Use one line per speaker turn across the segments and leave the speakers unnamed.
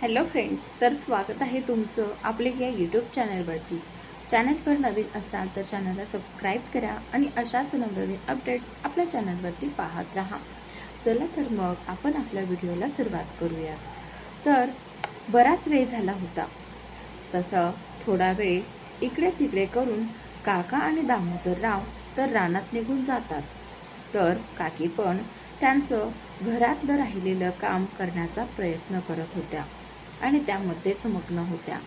Hello friends तर स्वागत आहे तुमचं आपले या यूट्यूब चॅनलवरती चॅनलवर नवीन असाल तर चॅनलला सबस्क्राईब करा आणि अशाच नवनवीन अपडेट्स आपल्या चॅनलवरती पाहत राहा. चला तर मग आपण आपल्या व्हिडिओला सुरुवात करूयात तर बराच वेळ झाला होता. तसं थोडा वेळ इकडे तिकडे करून काका आणि दामोदरराव तर रानात निघून जातात. तर काकी पण त्यांचं घरातलं राहिलेलं काम करण्याचा प्रयत्न करत होत्या. आणि त्यामध्येच मग्न होत्या.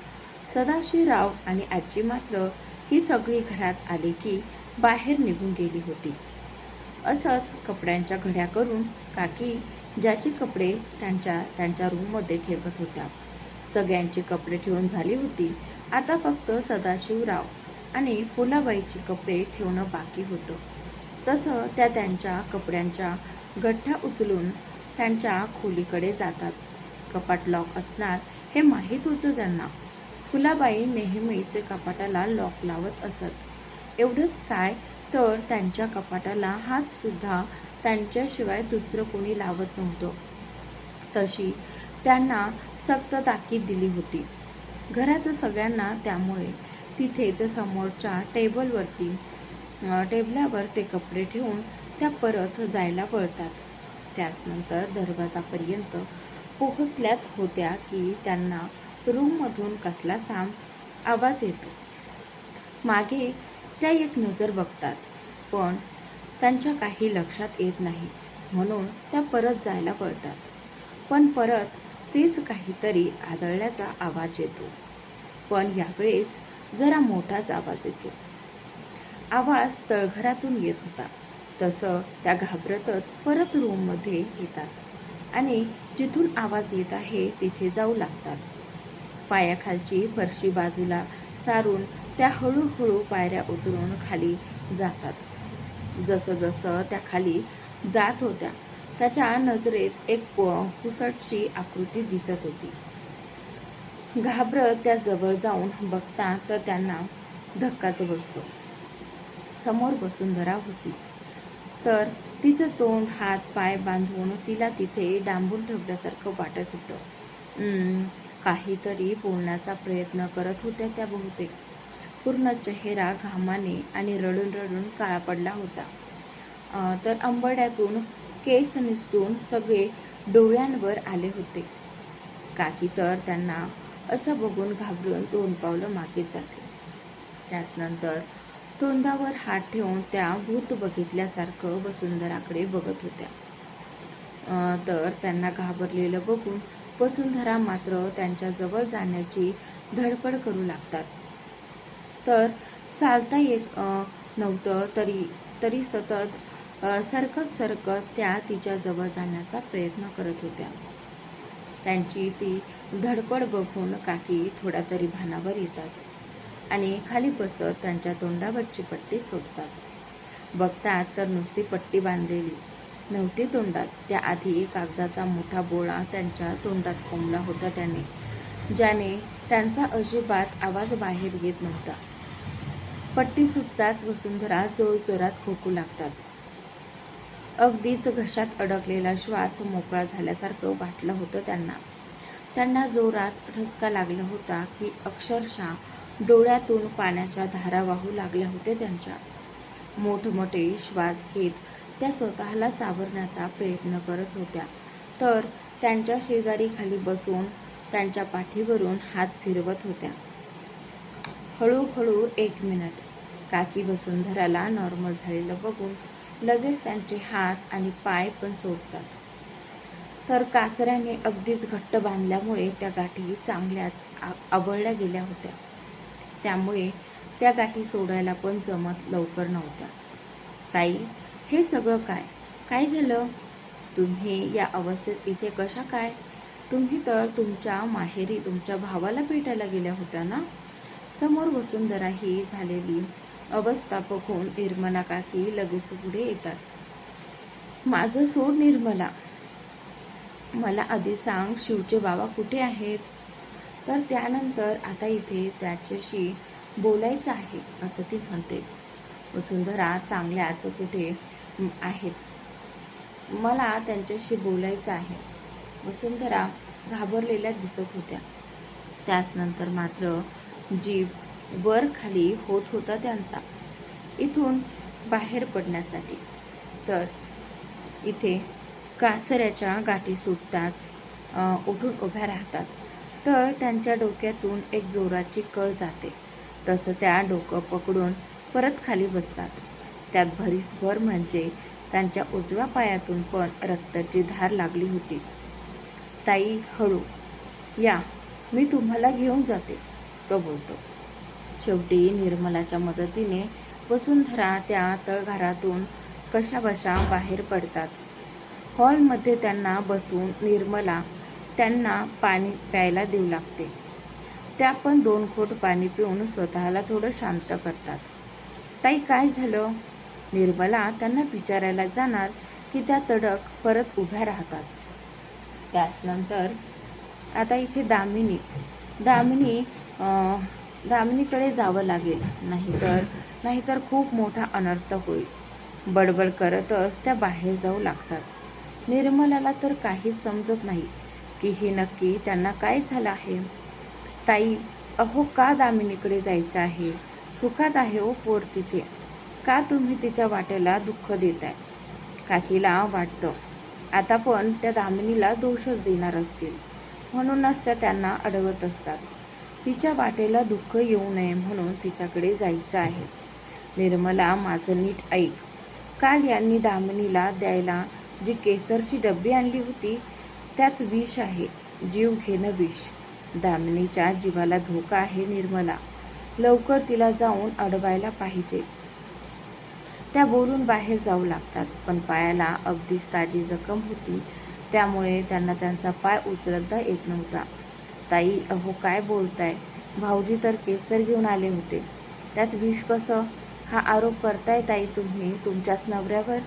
सदाशिवराव आणि आजी मात्र ही सगळी घरात आली की बाहेर निघून गेली होती. असंच कपड्यांच्या घड्या करून काकी ज्याचे कपडे त्यांच्या त्यांच्या रूममध्ये ठेवत होत्या. सगळ्यांची कपडे ठेवून झाली होती. आता फक्त सदाशिवराव आणि फुलाबाईची कपडे ठेवणं बाकी होतं. तसं त्या त्यांच्या कपड्यांच्या गठ्ठा उचलून त्यांच्या खोलीकडे जातात. कपाट लॉक असणार हे माहीत होतं त्यांना. फुलाबाई नेहमीच कपाटाला लॉक लावत असत. एवढंच काय? तर त्यांच्या कपाटाला हात सुद्धा त्यांच्याशिवाय दुसरं कोणी लावत नव्हतं. तशी त्यांना सक्त ताकीद दिली होती. घरात सगळ्यांना त्यामुळे तिथेच समोरच्या टेबलवरती टेबलावर ते कपडे ठेवून त्या परत जायला वळतात. त्याचनंतर दरवाजापर्यंत पोहोचल्याच होत्या की त्यांना रूममधून कसलाचा आवाज येतो. मागे त्या एक नजर बघतात पण त्यांच्या काही लक्षात येत नाही. म्हणून त्या परत जायला पळतात. पण परत तेच काहीतरी आदळल्याचा आवाज येतो. पण यावेळेस जरा मोठाच आवाज येतो. आवाज तळघरातून येत होता. तसं त्या घाबरतच परत रूममध्ये येतात. आणि जिथून आवाज येत आहे तिथे जाऊ लागतात. पायाखालची फरशी बाजूला सारून त्या हळूहळू पायऱ्या उतरून खाली जातात. जसं जसं त्या खाली जात होत्या त्याच्या नजरेत एक पुसटची आकृती दिसत होती. घाबरत त्या जवळ जाऊन बघता तर त्यांना धक्काच बसतो. समोर वसुंधरा होती. तर तिचं तोंड हात पाय बांधून तिला तिथे डांबून ठेवल्यासारखं वाटत होतं. काहीतरी बोलण्याचा प्रयत्न करत होत्या त्या बहुतेक. पूर्ण चेहरा घामाने आणि रडून रडून काळा पडला होता. तर अंबड्यातून केस निसटून सगळे डोळ्यांवर आले होते. काकी तर त्यांना असं बघून घाबरून दोन पावलं मागे जाते. त्याचनंतर तोंडावर हात ठेवून त्या भूत बघितल्यासारखं वसुंधराकडे बघत होत्या. तर त्यांना घाबरलेलं बघून वसुंधरा मात्र त्यांच्याजवळ जाण्याची धडपड करू लागतात. तर चालता येत नव्हतं तरी तरी सतत सरकत सरकत त्या तिच्या जवळ जाण्याचा प्रयत्न करत होत्या. त्यांची ती धडपड बघून काकी थोड्या तरी भानावर येतात. आणि खाली बसत त्यांच्या तोंडावरची पट्टी सोडतात. बघतात तर नुसती पट्टी बांधलेली. नव्हती तोंडात. त्याआधी कागदाचा मोठा बोळा त्यांच्या तोंडात कोंबला होता त्याने ज्याने त्यांचा अजिबात आवाज बाहेर येत नव्हता. पट्टी सुटताच वसुंधरा जोरजोरात खोकू लागतात. अगदीच घशात अडकलेला श्वास मोकळा झाल्यासारखं वाटलं होतं त्यांना. त्यांना जोरात ठसका लागला होता की अक्षरशः डोळ्यातून पाण्याच्या धारा वाहू लागल्या होत्या त्यांच्या. मोठमोठे श्वास घेत त्या स्वतःला सावरण्याचा प्रयत्न करत होत्या. तर त्यांच्या शेजारी खाली बसून त्यांच्या पाठीवरून हात फिरवत होत्या. हळूहळू एक मिनिट. काकी वसुंधराला नॉर्मल झालेलं बघून लगेच त्यांचे हात आणि पाय पण सोडतात. तर कासऱ्याने अगदीच घट्ट बांधल्यामुळे त्या गाठी चांगल्याच आवळल्या गेल्या होत्या. त्यामुळे त्या गाठी सोडायला पण जमत लवकर नव्हत्या. ताई हे सगळं काय? काय झालं? तुम्ही या अवस्थेत इथे कशा काय? तुम्ही तर तुमच्या माहेरी तुमच्या भावाला भेटायला गेल्या होत्या ना? समोर वसुंधरा ही झालेली अवस्था बघून निर्मला काकी लगेच पुढे येतात. माझं सोड निर्मला. मला आधी सांग शिवचे बाबा कुठे आहेत? तर त्यानंतर आता इथे त्याच्याशी बोलायचं आहे असं ती म्हणते. वसुंधरा चांगल्याच कुठे आहेत? मला त्यांच्याशी बोलायचं आहे. वसुंधरा घाबरलेल्या दिसत होत्या. त्याचनंतर मात्र जीव वर खाली होत होता त्यांचा. इथून बाहेर पडण्यासाठी. तर इथे कासऱ्याच्या गाठी सुटताच उठून उभ्या राहतात. तर त्यांच्या डोक्यातून एक जोराची कळ जाते. तसं त्या डोकं पकडून परत खाली बसतात. त्यात भरीसभर म्हणजे त्यांच्या उजव्या पायातून पण रक्ताची धार लागली होती. ताई हळू. या मी तुम्हाला घेऊन जाते तो बोलतो. शेवटी निर्मलाच्या मदतीने वसुंधरा त्या तळघरातून कशाबशा बाहेर पडतात. हॉलमध्ये त्यांना बसून निर्मला त्यांना पाणी प्यायला देऊ लागते. त्या पण दोन खोट पाणी पिऊन स्वतःला थोडं शांत करतात. ताई काय झालं? निर्मला त्यांना विचारायला जाणार की त्या तडक परत उभ्या राहतात. त्याचनंतर आता इथे दामिनी दामिनी दामिनीकडे जावं लागेल. नाहीतर नाहीतर खूप मोठा अनर्थ होईल. बडबड करतच त्या बाहेर जाऊ लागतात. निर्मलाला तर काहीच समजत नाही. की हे नक्की त्यांना काय झालं आहे? ताई अहो का दामिनीकडे जायचं आहे? सुखात आहे ओ पोर तिथे. का तुम्ही तिच्या वाटेला दुःख देताय? काकीला वाटतं. आता पण त्या दामिनीला दोषच देणार असतील. म्हणूनच त्या त्यांना अडवत असतात. तिच्या वाटेला दुःख येऊ नये म्हणून तिच्याकडे जायचं आहे. निर्मला माझं नीट ऐक. काल यांनी दामिनीला द्यायला जी केसरची डब्बी आणली होती त्यात विष आहे. जीव घेणं विष. दामिनीच्या जीवाला धोका आहे निर्मला. लवकर तिला जाऊन अडवायला पाहिजे. त्या बोलून बाहेर जाऊ लागतात पण पायाला अगदीच ताजी जखम होती. त्यामुळे त्यांना त्यांचा पाय उचलता येत नव्हता. ताई अहो काय बोलताय? भाऊजी तर केसर घेऊन आले होते. त्यात विष कसं? हा आरोप करताय ताई तुम्ही तुमच्याच नवऱ्यावर?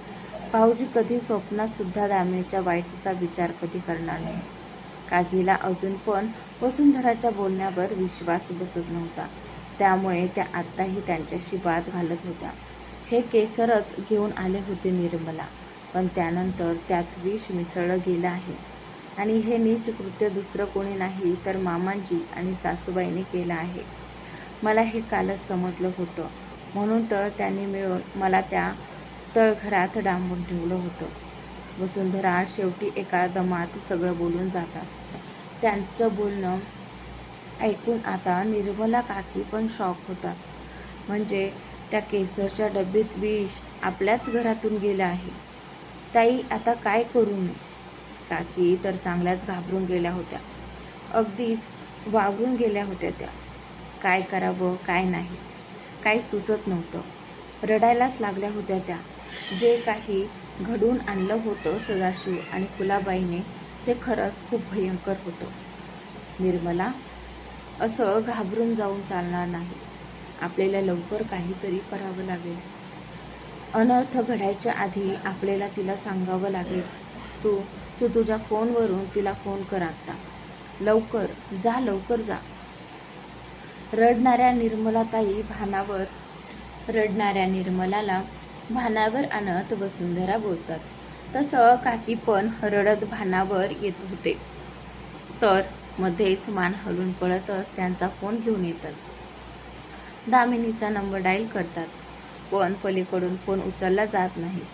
भाऊजी कधी स्वप्नात सुद्धा दामिनीच्या वाईटीचा विचार कधी करणार नाही. काकीला अजून पण वसुंधराच्या बोलण्यावर विश्वास बसत नव्हता. त्यामुळे त्या आत्ताही त्यांच्याशी वाद घालत होत्या. हे केसरच घेऊन आले होते निर्मला पण त्यानंतर त्यात विष मिसळलं गेलं आहे. आणि हे नीच कृत्य दुसरं कोणी नाही तर मामांजी आणि सासूबाईने केलं आहे. मला हे कालच समजलं होतं. म्हणून तर त्यांनी मिळून मला त्या तळघरात डांबून ठेवलं होतं. वसुंधरा शेवटी एका दमात सगळं बोलून जातात. त्यांचं बोलणं ऐकून आता निर्मला काकी पण शॉक होतात. म्हणजे त्या केसरच्या डब्बीत विष आपल्याच घरातून गेलं आहे. ताई आता काय करू मी? काकी तर चांगल्याच घाबरून गेल्या होत्या. अगदीच वावरून गेल्या होत्या त्या. काय करावं काय नाही. काही सुचत नव्हतं. रडायलाच लागल्या होत्या त्या. जे काही घडून आणलं होतं सदाशिव आणि फुलाबाईने ते खरंच खूप भयंकर होतं. निर्मला असं घाबरून जाऊन चालणार नाही. आपल्याला लवकर काहीतरी करावं लागेल. अनर्थ घडायच्या आधी आपल्याला तिला सांगावं लागेल तू तू तुझ्या फोनवरून तिला फोन कर आत्ता लवकर जा लवकर जा. रडणाऱ्या निर्मलाताई भानावर रडणाऱ्या निर्मलाला भानावर आणत वसुंधरा बोलतात. तसं काकी पण रडत भानावर येत होते. तर मध्येच मान हलून पळतच त्यांचा फोन घेऊन येतात. दामिनीचा नंबर डायल करतात. पण पलीकडून फोन उचलला जात नाही.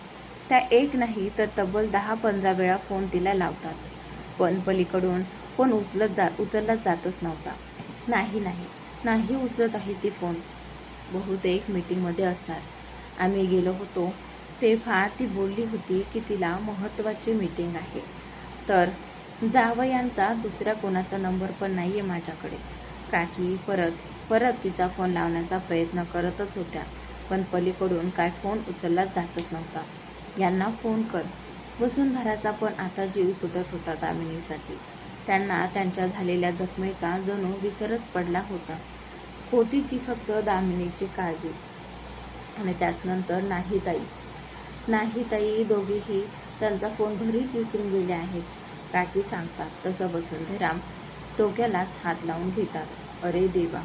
त्या एक नाही तर तब्बल दहा पंधरा वेळा फोन तिला लावतात. पण पलीकडून फोन उचलत जा उचलला जातच नव्हता. नाही नाही नाही उचलत आहे ती फोन. बहुतेक मीटिंगमध्ये असणार. आम्ही गेलो होतो तेव्हा ती बोलली होती की तिला महत्त्वाची मीटिंग आहे. तर जावयांचा दुसऱ्या कोणाचा नंबर पण नाही आहे माझ्याकडे. काकी परत परत तिचा फोन लावण्याचा प्रयत्न करतच होत्या पण पलीकडून काय फोन उचलला जातच नव्हता. यांना फोन कर. वसुंधराचा पण आता जीव तुटत होता दामिनीसाठी. त्यांना त्यांच्या झालेल्या जखमेचा जणू विसरच पडला होता. होती ती फक्त दामिनीची काळजी. आणि त्याचनंतर नाही ताई नाही ताई दोघेही त्यांचा फोन घरीच विसरून गेले आहेत. काकी सांगतात तसं वसुंधराम डोक्यालाच हात लावून घेतात. अरे देवा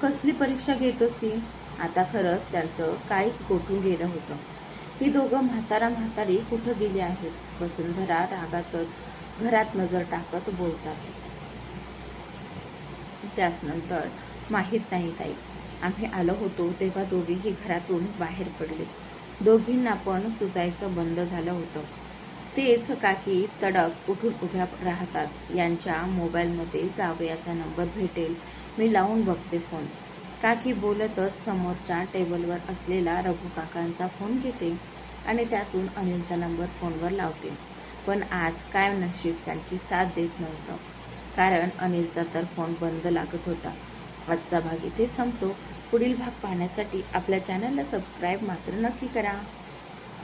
कसली परीक्षा घेतोस ती? आता खरंच त्यांचं काहीच गोठून गेलं होतं. ही दोघं म्हातारा म्हातारी कुठं गेली आहेत? वसुंधरा रागातच घरात नजर टाकत बोलतात. त्याचनंतर माहीत नाही ताई आम्ही आलो होतो तेव्हा दोघेही घरातून बाहेर पडले. दोघींना पण सुचायचं बंद झालं होतं. तेच काकी तडक उठून उभ्या राहतात. यांच्या मोबाईलमध्ये जावयाचा नंबर भेटेल. मी लावून बघते फोन. काकी बोलतच समोरच्या टेबलवर असलेला रघु काकांचा फोन घेते आणि त्यातून अनिलचा नंबर फोनवर लावते. पण आज काय नशीब त्यांची साथ देत नव्हतं. कारण अनिलचा तर फोन बंद लागत होता. आजचा भाग इथे संपतो. पुढील भाग पाहण्यासाठी आपल्या चॅनलला सबस्क्राईब मात्र नक्की करा.